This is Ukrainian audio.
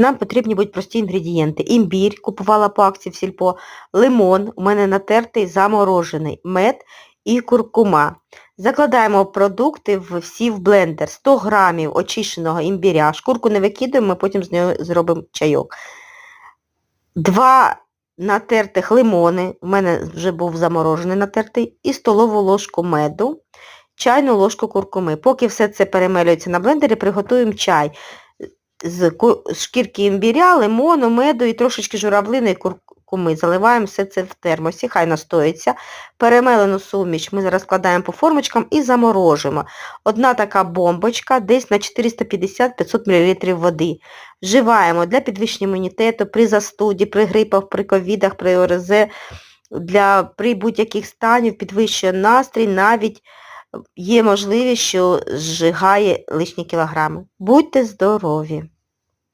Нам потрібні будуть прості інгредієнти. Імбір, купувала по акції в сільпо, лимон, у мене натертий заморожений, мед і куркума. Закладаємо продукти всі в блендер. 100 грамів очищеного імбіря. Шкурку не викидаємо, ми потім з нього зробимо чайок. Два натертих лимони, у мене вже був заморожений натертий, і столову ложку меду, чайну ложку куркуми. Поки все це перемелюється на блендері, приготуємо чай з шкірки імбіря, лимону, меду і трошечки журавлини і куркуми. Заливаємо все це в термосі, хай настоїться. Перемелену суміш ми зараз складаємо по формочкам і заморожуємо. Одна така бомбочка десь на 450-500 мл води. Вживаємо для підвищення імунітету, при застуді, при грипах, при ковідах, при ОРЗ, для, при будь-яких станів підвищує настрій, навіть є можливість, що зжигає лишні кілограми. Будьте здорові!